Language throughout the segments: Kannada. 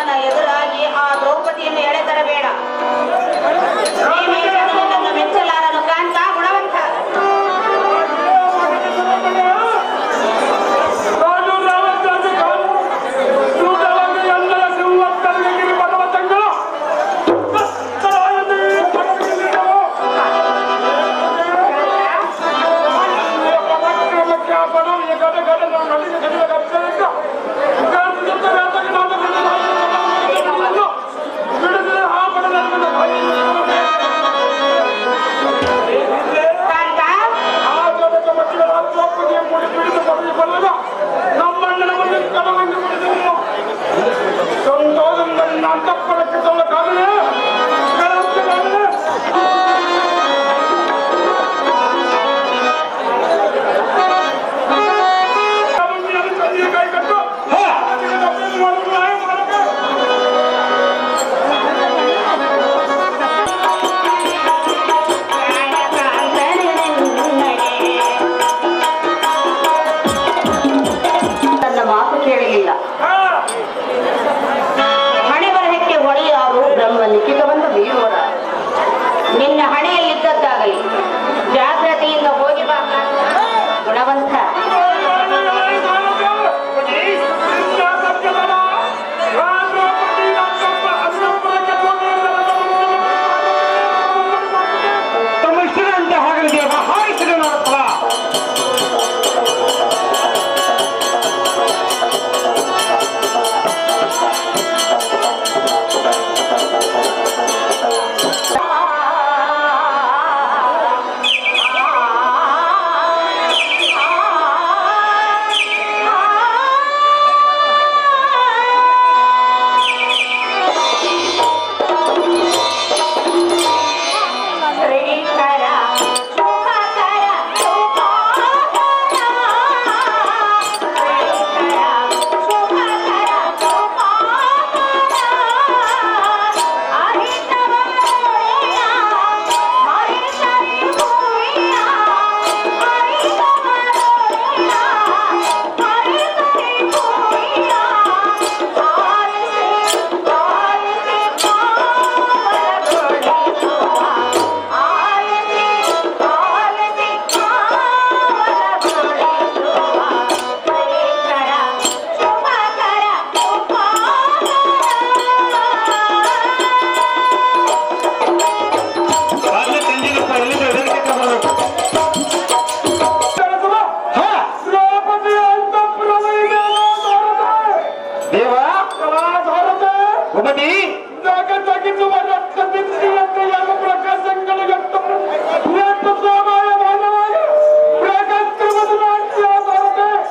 ಭೀಮನ ಎದುರಾಗಿ ಆ ದ್ರೌಪದಿಯನ್ನು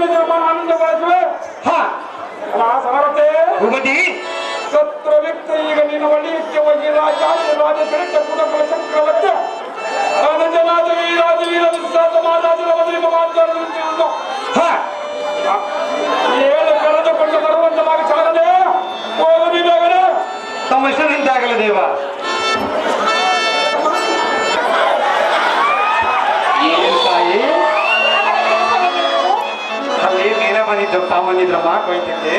ತಪ್ಪಿದ ಆನಂದ ಬಳಸುವೆ ಸಮರತೆ ಸತ್ರ ವ್ಯಕ್ತಿ ಈಗ ನೀನು ಒಳ್ಳೆಯಕ್ಕೆ ಹೋಗಿ ರಾಜ ರಾಜ ಕರೆಕ್ಟ ಕುಟುಂಬ ಚಕ್ರವರ್ತಿ. ರಾಜನಾದ ವೀರಾಜ ವೀರ ವಿಶ್ವಾಸ ಮಹಾರಾಜರ ಬದಲಿಗ ಮಾತಾಡುತ್ತಿರುವುದು ಏನು ಕಳೆದುಕೊಂಡು ಬರುವಂತವಾಗಿ ಸಾಗದೆ ಹೋಗಲಿ ಬೇಗನೆ. ತಮ್ಮ ಹೆಸರಿಂದಾಗಲಿ ದೇವ. ಬಂದಿದ್ರು ತಾವಂದಿದ್ರು ಮಾಕ್ ಹೋಯ್ತಕ್ಕೆ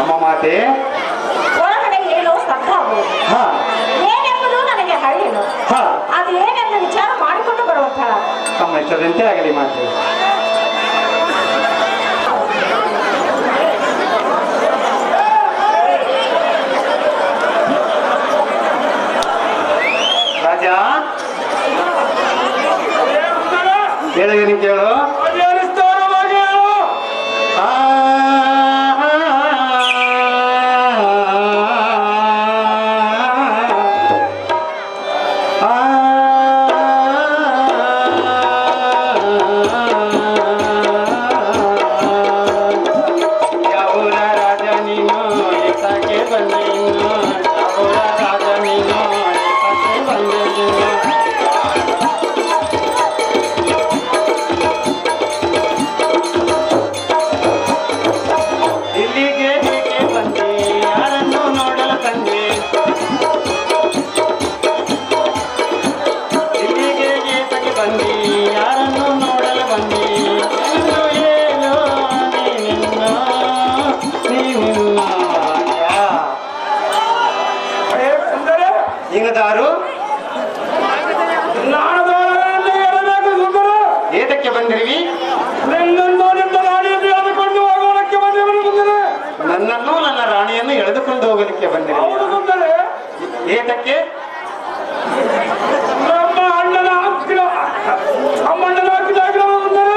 ಅಮ್ಮ ಮಾತೆ. ಒಳಗಡೆ ಏನೋ ಶಬ್ದ ನನಗೆ ಅದು ಏನೆಂದು ವಿಚಾರ ಮಾಡಿಕೊಂಡು ಬರುವಂತಹ ತಮ್ಮ ಇಷ್ಟದಂತೆ ಆಗಲಿ ಮಾತೆ. ಏತಕ್ಕೆ ನಮ್ಮ ಅಣ್ಣನ ಹಾಕಿದ ನಮ್ಮ ಅಣ್ಣನ ಹಾಕಿದಾಗ ಬಂದರೆ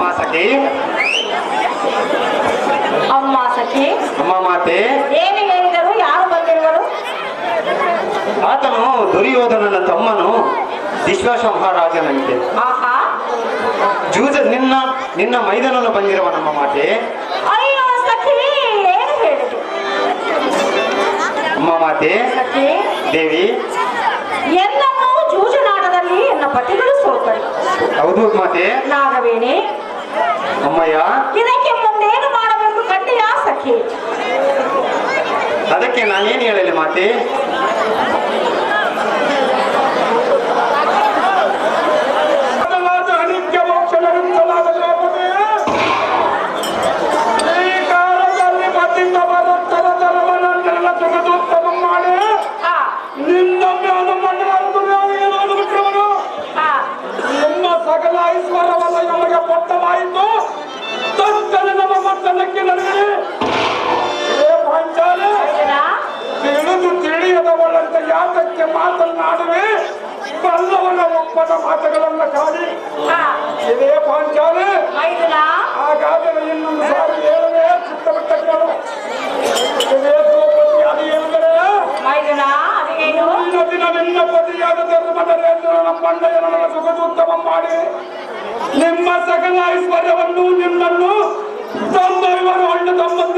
ಮಾಸಕಿ ಅಮ್ಮ ಸಖಿ? ಅಮ್ಮ ಮಾತೆ? ಏನು ಹೇಳಿದರು ಯಾರು ಬಂದಿರುವರು? ಆತನು ದುರ್ಯೋಧನನ ತಮ್ಮನು ವಿಶ್ವಾಸ ಮಹಾರಾಜನಂತೆ ಆಹಾ. ಜೂಜ ನಿನ್ನ ನಿನ್ನ ಮೈದಾನನು ಬಂದಿರುವ ನಮ್ಮ ಮಾತೆ. ಸಖಿ ದೇವಿ. ಎಲ್ಲವೂ ಜೂಜುನಾಟದಲ್ಲಿ ಎನ್ನ ಪತಿಗಳು ಸೋತರು. ಹೌದು ಮಾತೆ. ನಾಗವೇಣಿ. ಅಮ್ಮಯ್ಯ. ಇದಕ್ಕೆ ಮುಂದೇನು ಮಾಡಬೇಕು ಕಂಡಿಯಾ ಸಖಿ? ಅದಕ್ಕೆ ನಾನೇನು ಹೇಳಲಿ ಮಾತೆ? ಮತ್ತನಕ್ಕೆ ನನಗೆ. ಪಾಂಚಾಲೆ ತಿಳಿದು ತಿಳಿಯದವಳಂತೆ ಯಾತಕ್ಕೆ ಮಾತನ್ನಾಡುವೆ? ಬಲ್ಲವನ ಒಪ್ಪದ ಮಾತುಗಳನ್ನ ಕಾಡಿ. ಇದೇ ಪಾಂಚಾಲೆ ಹಾಗಾದರೆ ಇನ್ನೊಂದು ಸಾರಿ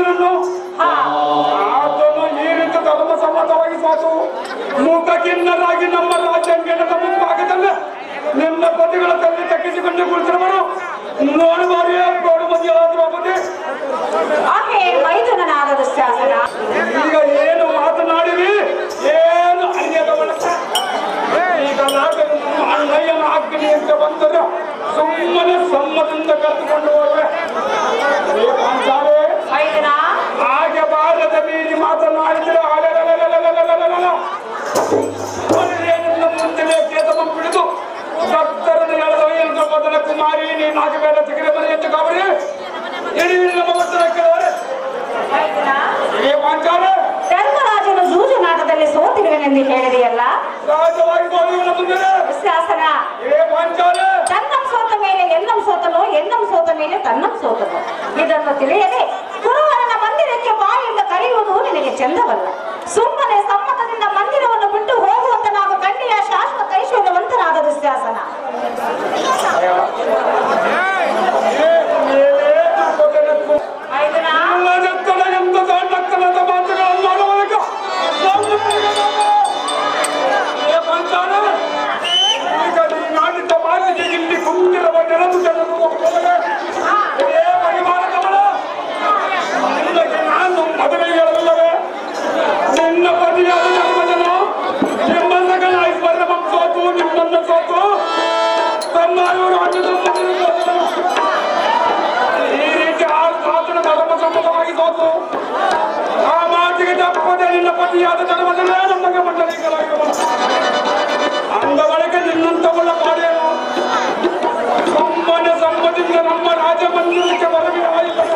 ಅದರಲ್ಲೂ ಅದನ್ನು ಈ ಧರ್ಮ ಸಮ್ಮತವಾಗಿ ಸಾಕು. ಮೂಕಖಿನ್ನರಾಗಿ ನಮ್ಮ ರಾಜ್ಯಾಂಗಣದ ನಿಮ್ಮ ಪತಿಗಳ ತಲೆ ತಗ್ಗಿಸಿಕೊಂಡು ಕುಳಿತಿರುವರು ನೋಡುವಾರಿ ಗೋಡು ಮಂದಿ ದ್ರೌಪದಿ ಈಗ ಏನು ಮಾತನಾಡಿವಿ ಏನು ಈಗ ನಾನು ಅಣ್ಣಯ್ಯನ ಅಂತ ಬಂದರೆ ಸುಮ್ಮನೆ ಸಮ್ಮತಿಂದ ಕರೆದುಕೊಂಡು ಹೋದ್ರೆ ಹಾಗೆ ಬಾರದ ಮೀರಿ ಮಾತನಾಡಿದರೆ ಮುಂದೆ ಕೇತಮ ಬಿಡಿದು ಭಕ್ತರನ್ನು ಎಳೆದ ಎಂದು ಮೊದಲ ಕುಮಾರಿ ನೀನು ಹಾಕಬೇಡ ತೆಗೆದ ಮನೆ ಎಂದು ಕಾಬರಿ ಇಡೀ ನಮ್ಮ ಭಕ್ತರ ಕೇಳವರೆ ಧರ್ಮರಾಜನ ಜೂಜು ನಾಟದಲ್ಲಿ ಸೋತಿರುವನೆಂದು ಹೇಳಿದೆಯಲ್ಲ? ಶಾಸನ ತನ್ನಂ ಸೋತ ಮೇಲೆ ಎಲ್ಲಂ ಸೋತನು ಎಲ್ಲಂ ಸೋತ ಮೇಲೆ ತನ್ನಂ ಸೋತನು? ಇದನ್ನು ತಿಳಿಯದೆ. ಮಂದಿರಕ್ಕೆ ಬಾ ಎಂದು ಕರೆಯುವುದು ನಿನಗೆ ಚಂದವಲ್ಲ. ಸುಮ್ಮನೆ ಸಮ್ಮತದಿಂದ ಮಂದಿರವನ್ನು ಬಿಟ್ಟು ಹೋಗುವಂತ ನಾವು ಕಂಡಿಯ ಶಾಶ್ವತ ಐಶ್ವರ್ಯವಂತನಾದ ದುಶ್ಯಾಸನ. ಪ್ರಜಾಪತಿ ಆದ ಮೊದಲೇ ನಮಗೆ ಮಂಡಳಿಗಳಾಗಿರುವ ಅಂದ ಬಳಿಕ ನಿನ್ನಂತವಳ ಮಾಡೇನು ಸಮ್ಮಾನ ಸಂಪದಿಂದ ನಮ್ಮ ರಾಜಮಂದಿರಕ್ಕೆ ಬರಬೇಕಾಯಿತು